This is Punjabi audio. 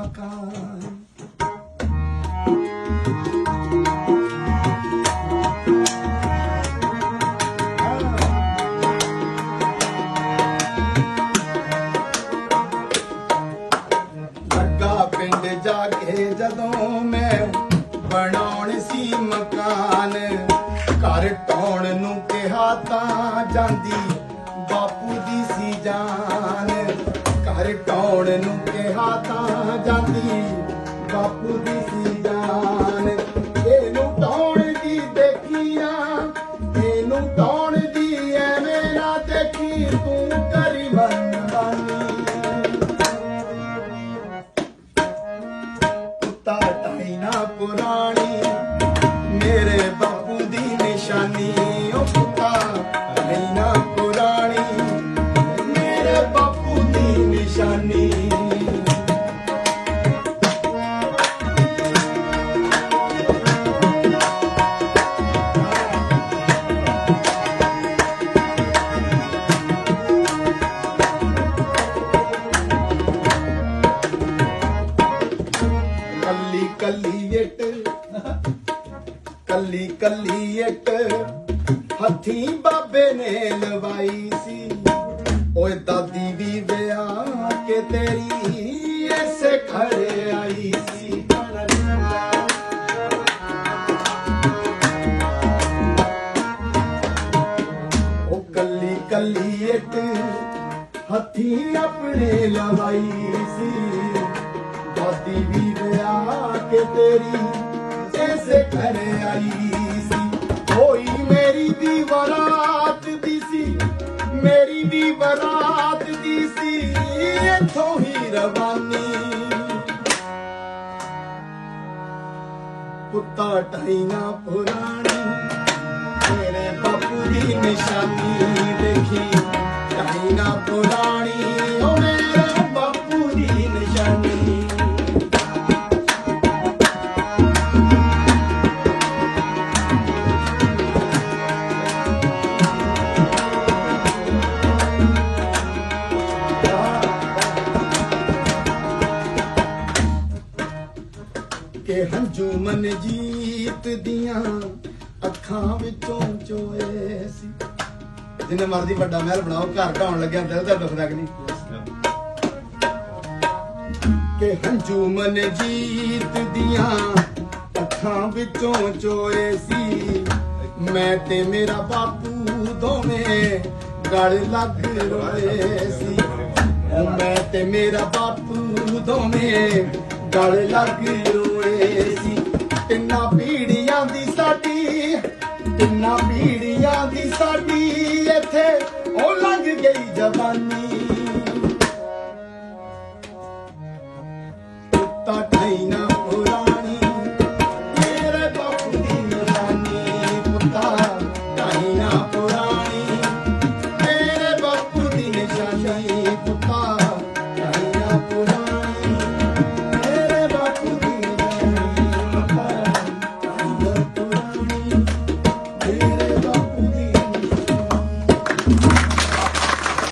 ਮਕਾਨ ਪਿੰਡ ਜਾ ਕੇ ਜਦੋਂ ਮੈਂ ਬਣਾਉਣ ਸੀ ਮਕਾਨ, ਘਰ ਟਾਉਣ ਨੂੰ ਕਿਹਾ ਤਾਂ ਜਾਂਦੀ ਬਾਪੂ ਦੀ ਸੀ ਜਾਨ। ਘਰ ਨੂੰ ਕਿਹਾ ਤਾਂ ਜਾਂਦੀ, ਬਾਪੂ ਦੀ ਸੀ ਜਾਨ। ਇਹਨੂੰ ਟਾਉਣ ਦੀ ਦੇਖੀਆਂ ਇਹਨੂੰ ਟਾਉਣ ਦੀ ਐਵੇਂ ਨਾ ਦੇਖੀ, ਤੂੰ ਕਰੀ ਮਨਵਾਨੀ ਕੁੱਤਾ ਟਾਈਨਾ ਪੁਰਾਣੀ, ਮੇਰੇ ਕੱਲੀ ਕੱਲੀ ਇੱਟ, ਕੱਲੀ ਕੱਲੀ ਇੱਟ। ਹੱਥੀ ਬਾਬੇ ਨੇ ਲਵਾਈ ਸੀ। ਓਏ ਦਾਦੀ ਵੀ ਵਿਆਹ ਕੇ ਤੇਰੀ ਐਸੇ ਖੜੇ ਆਈ ਸੀ। ਉਹ ਕੱਲੀ ਕੱਲੀ ਇੱਟ, ਹੱਥੀ ਆਪਣੇ ਲਵਾਈ ਸੀ। ਦਾਦੀ ਵੀ ਕੇ ਤੇਰੀ ਐਸੇ ਘਰ ਆਈ ਸੀ ਹੋਈ ਮੇਰੀ ਦੀ ਬਰਾਤ ਦੀ ਸੀ ਮੇਰੀ ਦੀ ਬਰਾਤ ਦੀ ਸੀ ਇੱਥੋਂ ਹੀ ਰਵਾਨੀ ਕੁੱਤਾ ਟਾਈਨਾ ਪੁਰਾਣੀ ਤੇਰੇ ਬਾਪੂ ਦੀ ਨਿਸ਼ਾਨੀ ਦੇਖੀ ਟਾਈਨਾ ਪੁਰਾਣੀ ਓ ਕਿ ਹੰਝੂ ਮਨ ਜੀਤ ਦੀਆਂ ਅੱਖਾਂ ਵਿੱਚੋਂ ਚੋਏ ਸੀ। ਜਿੰਨੇ ਮਰਜ਼ੀ ਵੱਡਾ ਮਹਿਲ ਬਣਾਓ, ਘਰ ਢਾਉਣ ਲੱਗਿਆ ਦਿਲ ਦਾ ਦੁਖਦਾ ਕਿ ਨਹੀਂ? ਕਿ ਹੰਝੂ ਮਨ ਜੀਤ ਦੀਆਂ ਅੱਖਾਂ ਵਿੱਚੋਂ ਚੋਏ ਸੀ। ਮੈਂ ਤੇ ਮੇਰਾ ਬਾਪੂ ਦੋਵੇਂ ਗਲ ਲੱਗ ਰੋਏ ਸੀ। ਮੈਂ ਤੇ ਮੇਰਾ ਬਾਪੂ ਦੋਵੇਂ ਗਲ ਲੱਗ ਰੋਏ ਕਿੰਨਾ ਬੀੜੀਆਂ ਦੀ ਸਾਡੀ ਇੱਥੇ, ਉਹ ਲੰਘ ਗਈ ਜਵਾਨੀ। ਕੁੱਤਾ ਨਾ ਪੁਰਾਣੀ ਤੇਰੇ ਬਾਪੂ ਦੀ ਨਿਸ਼ਾਨੀ। ਕੁੱਤਾ